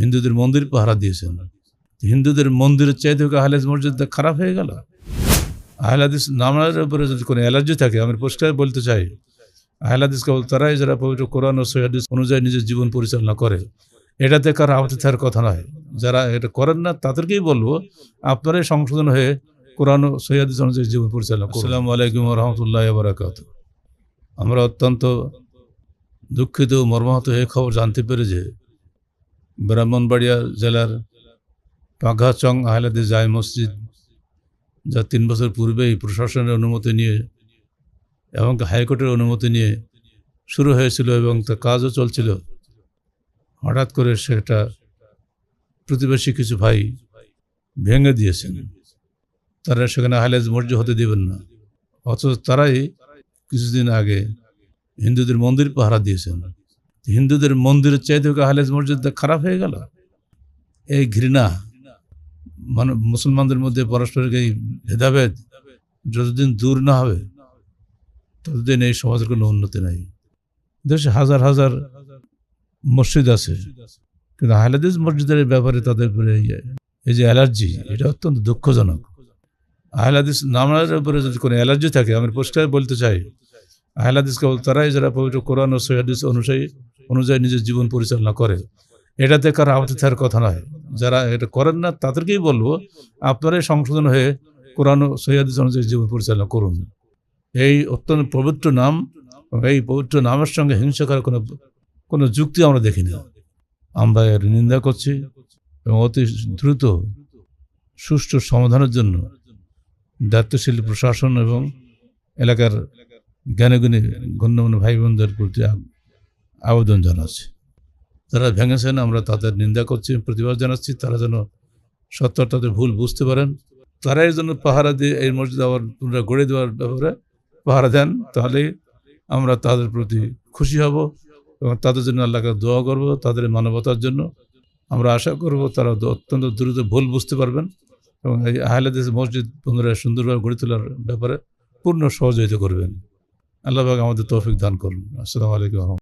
হিন্দুদের মন্দির পাহারা দিয়েছেন। হিন্দুদের মন্দিরের চাইতে কি আহলাদিস মসজিদ খারাপ হয়ে গেল। আহলাদিস নামের উপরে যদি কোনো অ্যালার্জি থাকে আমি পরিষ্কার বলতে চাই আহলাদিস কেবল তারাই যারা পবিত্র কোরআন ও সৈয়াদিস অনুযায়ী নিজের জীবন পরিচালনা করে। এটাতে কারও আপত্তি থাকার কথা নয়। যারা এটা করেন না তাদেরকেই বলব আপনারাই সংশোধন হয়ে কোরআন ও সৈয়াদিস অনুযায়ী জীবন পরিচালনা করুন। আসসালামু আলাইকুম রহমতুল্লাহ বারাকাত আমরা অত্যন্ত দুঃখিত মর্মাহত হয়ে খবর জানতে পেরে যে ব্রাহ্মণবাড়িয়া জেলার পাঘাচং আহলাদি জায় মসজিদ, যা তিন বছর পূর্বেই প্রশাসনের অনুমতি নিয়ে এবং হাইকোর্টের অনুমতি নিয়ে শুরু হয়েছিল এবং তার কাজও চলছিল। হঠাৎ করে সেটা প্রতিবেশী কিছু ভাই ভেঙে দিয়েছেন। তারা সেখানে আহলাদ মসজিদ হতে দেবেন না। অথচ তারাই কিছুদিন আগে হিন্দুদের মন্দির পাহারা দিয়েছেন। হিন্দুদের মন্দিরের চাইতে কি আহলাদ মসজিদ খারাপ হয়ে গেল? এই ঘৃণা। মানে মুসলমানদের মধ্যে পরস্পরের এই ভেদাভেদ যতদিন দূর না হবে, ততদিন এই সমাজের কোনো উন্নতি নাই। দেশে হাজার হাজার মসজিদ আছে, কিন্তু আহলাদিস মসজিদের ব্যাপারে তাদের উপরে এই- যে অ্যালার্জি, এটা অত্যন্ত দুঃখজনক। আহলাদিস নামের উপরে যদি কোনো অ্যালার্জি থাকে, আমি পরিষ্কার বলতে চাই আহলাদিস কেবল তারাই যারা পবিত্র কোরআন ও সৈয়াদিস অনুযায়ী অনুযায়ী নিজের জীবন পরিচালনা করে। এটাতে কারও আপত্তি থাকার কথা নয়। যারা এটা করেন না, তাদেরকেই বলব, আপনারাই সংশোধন হয়ে কোরআন সৈয়াদিস অনুযায়ী জীবন পরিচালনা করুন। এই অত্যন্ত পবিত্র নাম, এই পবিত্র নামের সঙ্গে হিংসা করার কোনো কোনো যুক্তি আমরা দেখি না আমরা এর নিন্দা করছি এবং অতি দ্রুত সুষ্ঠু সমাধানের জন্য দায়িত্বশীল প্রশাসন এবং এলাকার জ্ঞানীগুণী, গণ্যমান্য ভাই বোনদের প্রতি আবেদন জানাচ্ছি। যারা ভেঙেছেন, আমরা তাদের নিন্দা করছি, প্রতিবাদ জানাচ্ছি। তারা যেন সত্তর তাদের ভুল বুঝতে পারেন। তারাই যেন পাহারা দিয়ে এই মসজিদ আবার পুনরায় গড়ে দেওয়ার ব্যাপারে পাহারা দেন, তাহলে আমরা তাদের প্রতি খুশি হব এবং তাদের জন্য আল্লাহকে দোয়া করব, তাদের মানবতার জন্য। আমরা আশা করব তারা অত্যন্ত দ্রুত ভুল বুঝতে পারবেন এবং এই আহলাদিস মসজিদ পুনরায় সুন্দরভাবে গড়ে তোলার ব্যাপারে পূর্ণ সহযোগিতা করবেন। আল্লাহ আমাদের তৌফিক দান করুন। আসসালামু আলাইকুম।